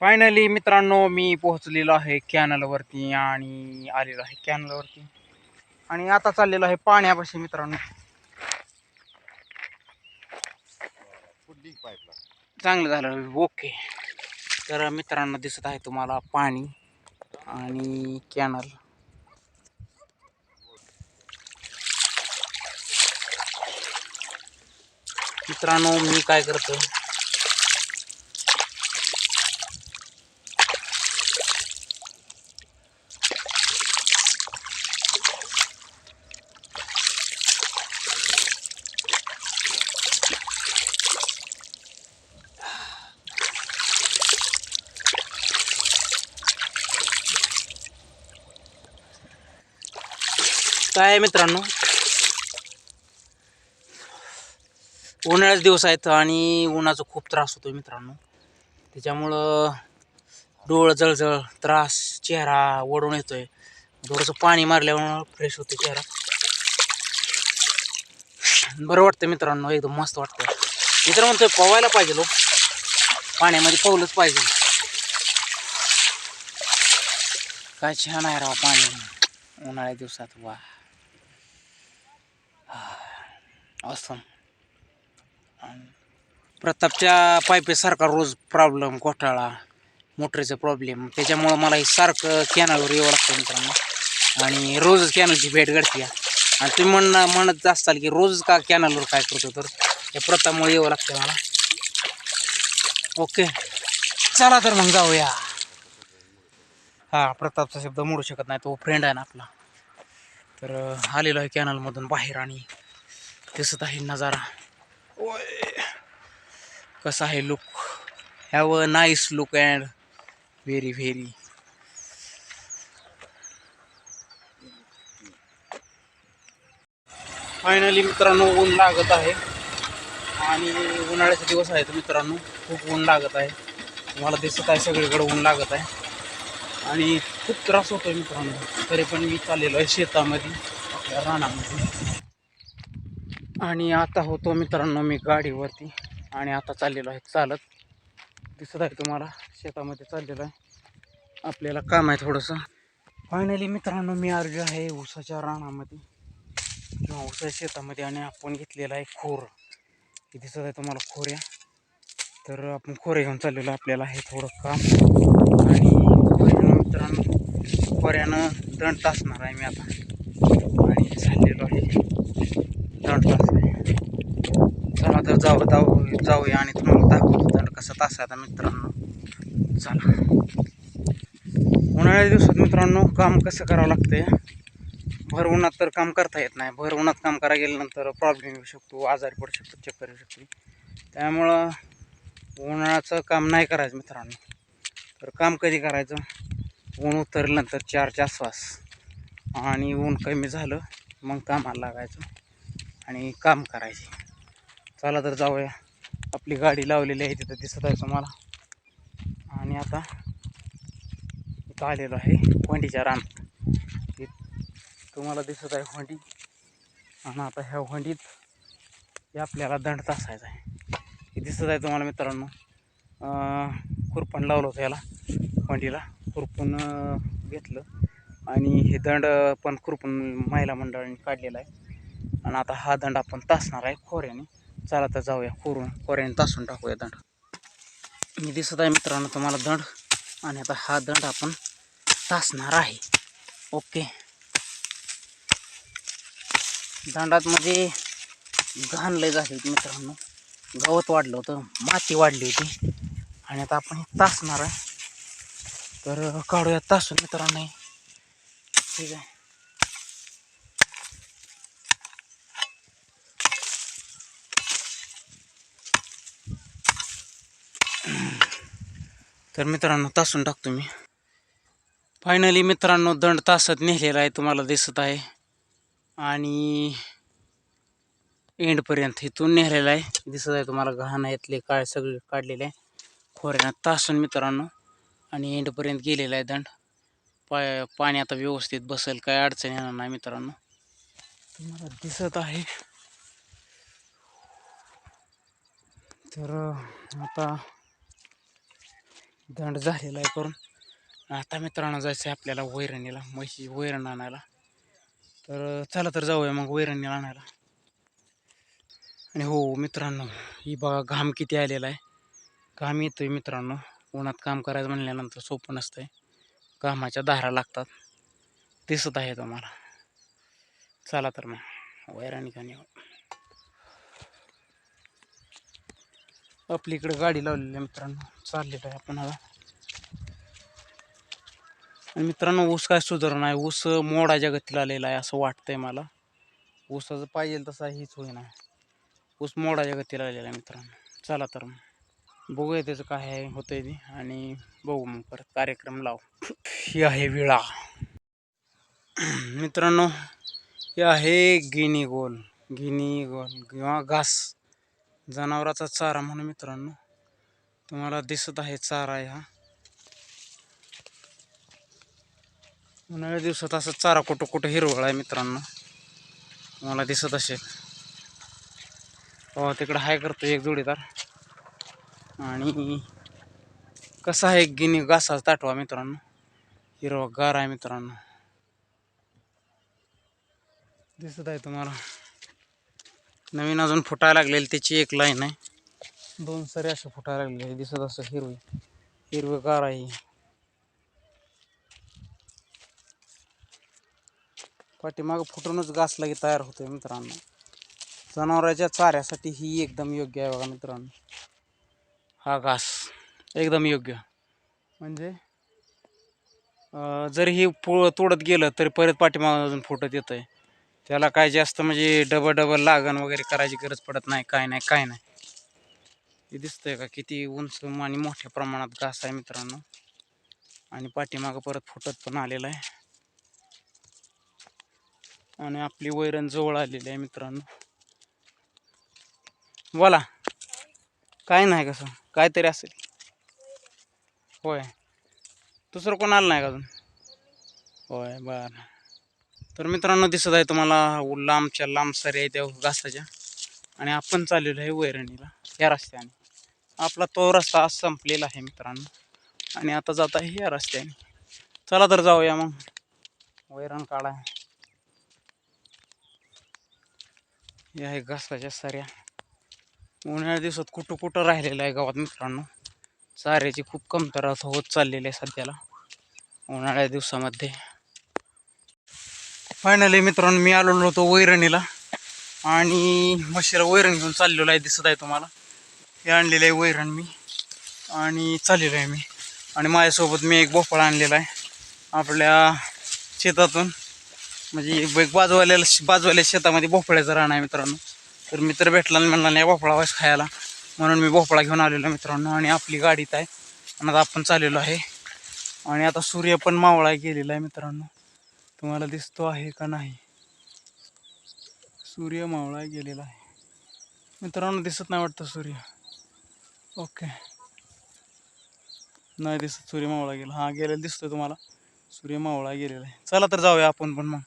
Finally मित्रांनो मी पोहोचलेलो आहे कॅनलवरती आणि आलेलो आहे कॅनलवरती आणि आता चाललेलो आहे पाण्यापाशी मित्रांनो. चांगलं झालं. ओके तर मित्रांनो दिसत आहे तुम्हाला पाणी आणि कॅनल मित्रांनो मी काय करतो काय आहे मित्रांनो? उन्हाळ्याचे दिवस आहेत आणि उन्हाचा खूप त्रास होतो मित्रांनो. त्याच्यामुळं डोळ जळजळ त्रास चेहरा ओढून येतोय. थोडंसं पाणी मारल्यामुळं फ्रेश होतो चेहरा. बरं वाटतं मित्रांनो एकदम मस्त वाटतं मित्र म्हणतोय पोवायला पाहिजे लो पाण्यामध्ये पावलंच पाहिजे. काय छान आहे राव पाणी. उन्हाळ्या दिवसात वा असं. प्रतापच्या पाईपेसारखा रोज प्रॉब्लेम घोटाळा मोटरीचा प्रॉब्लेम त्याच्यामुळं मला हे सारखं कॅनलवर यावं लागतं मित्रांनो. आणि रोजच कॅनलची भेट घडते आणि तुम्ही म्हण म्हणत असाल की रोज का कॅनलवर काय करतो तर? या प्रतापमुळे यावं लागतं मला. ओके चला तर मग जाऊया. हां प्रतापचा शब्द मोडू शकत नाही. तो फ्रेंड आहे ना आपला. तर आलेलो आहे कॅनलमधून बाहेर आणि दिसत आहे नजारा. ओय कसा आहे look have a nice look and very very finally मित्रांनो ऊन लागत आहे. आणि उन्हाळ्याचे दिवस आहेत मित्रांनो. खूप ऊन लागत आहे. मला दिसत आहे सगळीकडे ऊन लागत आहे. आणि खूप त्रास होतोय मित्रांनो. तरी पण मी चाललेलो आहे शेतामध्ये आपल्या रानामध्ये. आणि आता होतो मित्रांनो मी गाडीवरती आणि आता चाललेलो आहे चालत. दिसत आहे तुम्हाला शेतामध्ये चाललेलं आहे. आपल्याला काम आहे थोडंसं. फायनली मित्रांनो मी आलेलो आहे ऊसाच्या रानामध्ये. किंवा ऊसाच्या शेतामध्ये आणि आपण घेतलेला आहे खोर. हे दिसत आहे तुम्हाला खोऱ्या. तर आपण खोरे घेऊन चाललेलो आपल्याला हे थोडं काम. आणि मित्रांनो पर्यानं दंड तासणार आहे मी आता. आणि झालेलो आहे. दंड तास चला तर जाऊ जाऊ जाऊया आणि तुम्हाला दाखवतो दंड कसा तासायचा मित्रांनो. चला. उन्हाळ्या दिवसात मित्रांनो काम कसं करावं लागतंय? भर उन्हात तर काम करता येत नाही. भर उन्हात काम करायला गेल्यानंतर प्रॉब्लेम येऊ शकतो आजारी पडू शकतो चक्कर येऊ शकते. त्यामुळं उन्हाळ्याचं काम नाही करायचं मित्रांनो. तर काम कधी करायचं? ऊन उतरल्यानंतर चारच्या आसपास आणि ऊन कमी झालं मग कामाला लागायचं आणि काम करायचे. चला तर जाऊया. आपली गाडी लावलेली आहे तिथं दिसत आहे तुम्हाला. आणि आता इथं आलेलो आहे होंडीच्या रानात तुम्हाला दिसत आहे होंडी. आणि आता ह्या होंडीत हे आपल्याला दंड तासायचा आहे. हे दिसत आहे तुम्हाला मित्रांनो. खुरपण लावलं होतं याला होंडीला. खुरपून घेतलं. आणि हे दंड पण खुरपून महिला मंडळाने काढलेला आहे. आणि आता हा दंड आपण तासणार आहे खोऱ्याने. चला तर जाऊया खोरून खोऱ्याने तासून टाकूया दंड. मी दिसत आहे मित्रांनो तुम्हाला दंड. आणि आता हा दंड आपण तासणार आहे. ओके. दंडात म्हणजे घाण लय झाली होती मित्रांनो. गवत वाढलं होतं माती वाढली होती. आणि आता आपण हे तासणार आहे. तर काढूया तासून मित्रांनो. ठीक आहे. तर मित्रांनो तासून टाकतो मी. फायनली मित्रांनो दंड तासात नेलेला आहे तुम्हाला दिसत आहे. आणि एंडपर्यंत इथून नेलेला आहे. दिसत आहे तुम्हाला घाण यातले काय सगळे काढलेले आहे. खोऱ्यानं तासून मित्रांनो. आणि एंडपर्यंत गेलेला आहे दंड. पाय पाणी आता व्यवस्थित बसेल काय अडचण येणार नाही मित्रांनो. तुम्हाला दिसत आहे. तर आता दंड झालेला आहे करून. आता मित्रांनो जायचं आहे आपल्याला वैरणीला म्हशी वैरण आणायला. तर चला तर जाऊया मग वैरणीला आणायला. आणि हो मित्रांनो ही बघा घाम किती आलेला आहे. घाम येतोय मित्रांनो. उन्हात काम करायचं म्हणल्यानंतर सोपं नसतंय. कामाच्या धारा लागतात. दिसत आहे तुम्हाला चला तर मग. वैराणी खाणी हो. आपली इकडे गाडी लावलेली आहे मित्रांनो. चाललेलं आहे आपण आता. आणि मित्रांनो ऊस काय सुधार नाही ऊस मोडाच्या गतीला आलेला आहे असं वाटतंय मला. ऊसाचं पाहिजे तसा हीच होईना. ऊस मोडाच्या गतीला आलेला आहे मित्रांनो. चला तर मग. बघूया त्याचं काय आहे होतंय ते. आणि बघू मग परत कार्यक्रम लाव. ही आहे विळा. मित्रांनो हे आहे गिनी गोल. गिनी गोल किंवा घास. जनावराचा चारा म्हणून मित्रांनो. तुम्हाला दिसत आहे चारा हा. उन्हाळ्या दिवसात असं चारा कुठं कुठं हिरवळ आहे मित्रांनो. तुम्हाला दिसत असेल. हो तिकडं हाय करतो एक जोडीदार. आणि कसा आहे गिनी घासाचा ताटवा मित्रांनो? हिरवा गार आहे मित्रांनो. दिसत आहे तुम्हाला. नवीन अजून फुटायला लागलेली त्याची एक लाईन आहे. दोन सरे असे फुटायला लागलेले दिसत असं हिरवी. हिरवे गार आहे. पाठीमागं फुटूनच घास लागे तयार होतोय मित्रांनो. जनावरांच्या चाऱ्यासाठी ही एकदम योग्य आहे बघा मित्रांनो. हा घास. एकदम योग्य. म्हणजे? जरी ही पो तोडत गेलं तरी परत पाठीमागं अजून फुटत येतं आहे त्याला काय जास्त म्हणजे डबल डबल लागण वगैरे करायची गरज पडत नाही काय नाही काय नाही. हे दिसतंय का? किती उंच आणि मोठ्या प्रमाणात घास आहे मित्रांनो. आणि पाठीमागं परत फुटत पण आलेला आहे. आणि आपली वैरण जवळ आलेली आहे मित्रांनो. बोला. काय नाही कसं? काहीतरी असेल. होय. दुसरं कोण आलं नाही का अजून? होय बरं. तर मित्रांनो दिसत आहे तुम्हाला लांबच्या लांब सरी आहे त्या घासाच्या. आणि आपण चाललेलो आहे वैरणीला या रस्त्याने. आपला तो रस्ता आज संपलेला आहे मित्रांनो. आणि आता जात आहे या रस्त्याने. चला तर जाऊया मग. वैरण काढा. या आहे घासाच्या सऱ्या. उन्हाळ्या दिवसात कुठं कुठं राहिलेलं आहे गावात मित्रांनो? चाऱ्याची खूप कमतरता होत चाललेली आहे सध्याला उन्हाळ्या दिवसामध्ये. फायनली मित्रांनो मी आलेलो होतो वैरणीला. आणि म्हशीला वैरण घेऊन चाललेलो आहे दिसत आहे तुम्हाला. हे आणलेलं आहे वैरण मी. आणि चाललेलो आहे मी. आणि माझ्यासोबत मी एक भोपळा आणलेला आहे. आपल्या शेतातून म्हणजे एक बाजूवाल्याला बाजूवाल्या शेतामध्ये भोपळ्याचं राहणं आहे मित्रांनो. तर मित्र भेटला आणि म्हणला नाही भोपळा वास खायला. म्हणून मी भोपळा घेऊन आलेलो मित्रांनो आणि आपली गाडीत आहे. आणि आता आपण चाललेलो आहे. आणि आता सूर्य पण मावळा गेलेला आहे मित्रांनो. तुम्हाला दिसतो आहे का नाही? सूर्य मावळा गेलेला आहे. मित्रांनो दिसत नाही वाटतं सूर्य. ओके. नाही दिसत सूर्य मावळा गेला. हा गेलेला दिसतोय तुम्हाला. सूर्य मावळा गेलेला आहे. चला तर जाऊया आपण पण मग.